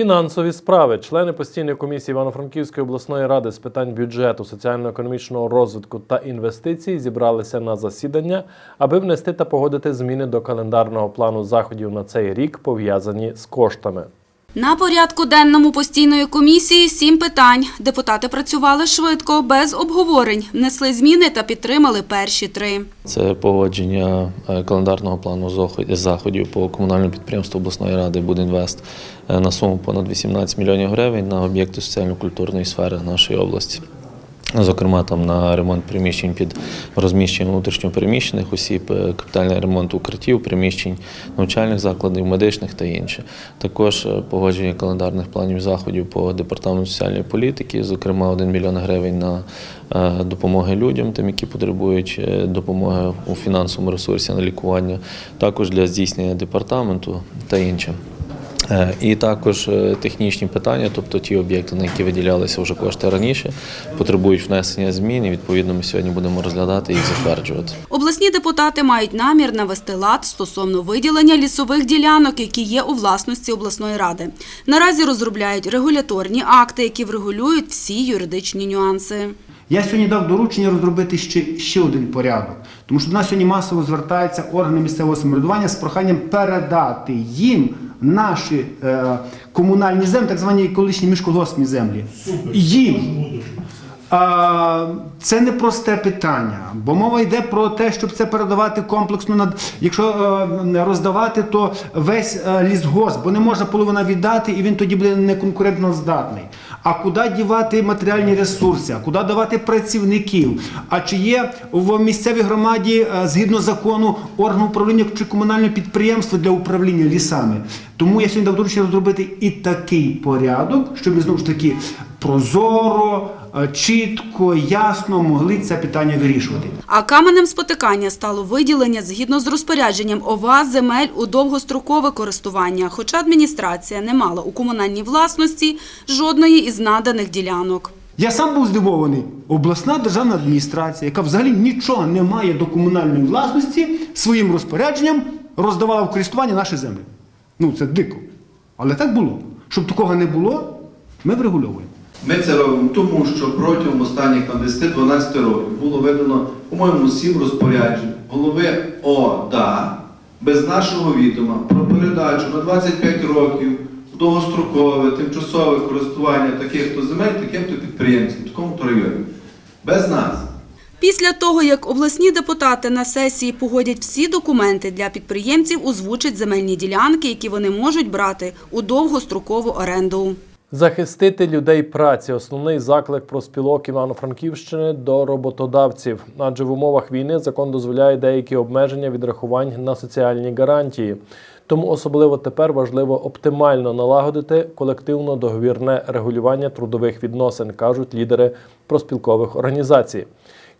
Фінансові справи. Члени постійної комісії Івано-Франківської обласної ради з питань бюджету, соціально-економічного розвитку та інвестицій зібралися на засідання, аби внести та погодити зміни до календарного плану заходів на цей рік, пов'язані з коштами. На порядку денному постійної комісії сім питань. Депутати працювали швидко, без обговорень, внесли зміни та підтримали перші три. Це погодження е, календарного плану заходів по комунальному підприємству обласної ради «Будінвест» е, на суму понад 18 мільйонів гривень на об'єкти соціально-культурної сфери нашої області. Зокрема, там на ремонт приміщень під розміщення внутрішньопереміщених осіб, е, капітальний ремонт укриттів, приміщень навчальних закладів, медичних та інше. Також е, погодження календарних планів заходів по департаменту соціальної політики, зокрема 1 мільйон гривень на е, допомоги людям, тим, які потребують допомоги у фінансовому ресурсі на лікування, також для здійснення департаменту та інше. Е, І також е, технічні питання, тобто ті об'єкти, на які виділялися вже кошти раніше, потребують внесення змін. І відповідно ми сьогодні будемо розглядати і затверджувати. Обласні депутати мають намір навести лад стосовно виділення лісових ділянок, які є у власності обласної ради. Наразі розробляють регуляторні акти, які врегулюють всі юридичні нюанси. Я сьогодні дав доручення розробити ще, ще один порядок, тому що до нас сьогодні масово звертаються органи місцевого самоврядування з проханням передати їм наші е, комунальні землі, так звані колишні міжколгоспні землі. Їм. А, це не просте питання, бо мова йде про те, щоб це передавати комплексно. Над якщо е, роздавати, то весь е, лісгосп, бо не можна половина віддати, і він тоді буде неконкурентно здатний. А куди дівати матеріальні ресурси? А куди давати працівників? А чи є в місцевій громаді е, згідно закону орган управління чи комунальне підприємство для управління лісами? Тому я сьогодні дав доручення розробити і такий порядок, щоб знову ж таки прозоро, чітко, ясно могли це питання вирішувати. А каменем спотикання стало виділення згідно з розпорядженням ОВА земель у довгострокове користування, хоча адміністрація не мала у комунальній власності жодної із наданих ділянок. Я сам був здивований. Обласна державна адміністрація, яка взагалі нічого не має до комунальної власності, своїм розпорядженням роздавала в користування наші землі. Ну, це дико. Але так було. Щоб такого не було, ми врегульовуємо. Ми це робимо тому, що протягом останніх там, 10-12 років було видано, по-моєму, сім розпоряджень голови ОДА без нашого відома про передачу на 25 років довгострокове, тимчасове користування таких-то земель, таким-то підприємцям, такому-то районі. Без нас. Після того, як обласні депутати на сесії погодять всі документи для підприємців, озвучать земельні ділянки, які вони можуть брати у довгострокову оренду. Захистити людей праці основний заклик профспілок Івано-Франківщини до роботодавців, адже в умовах війни закон дозволяє деякі обмеження відрахувань на соціальні гарантії. Тому особливо тепер важливо оптимально налагодити колективно-договірне регулювання трудових відносин, кажуть лідери проспілкових організацій.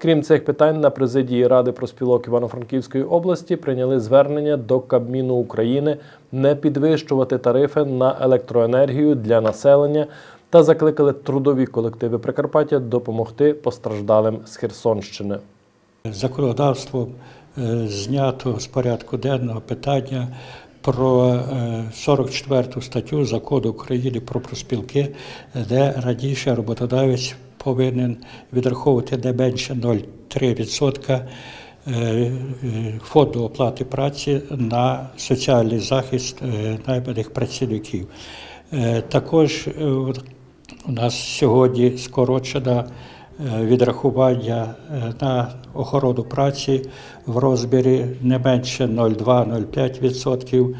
Крім цих питань, на президії Ради проспілок Івано-Франківської області прийняли звернення до Кабміну України не підвищувати тарифи на електроенергію для населення та закликали трудові колективи Прикарпаття допомогти постраждалим з Херсонщини. Законодавством е, знято з порядку денного питання про е, 44 статтю Закону України про проспілки, де раніше роботодавець повинен відраховувати не менше 0,3% е, е, фонду оплати праці на соціальний захист е, найманих працівників. Також у нас сьогодні скорочена е, відрахування на охорону праці в розмірі не менше 0,2-0,5%.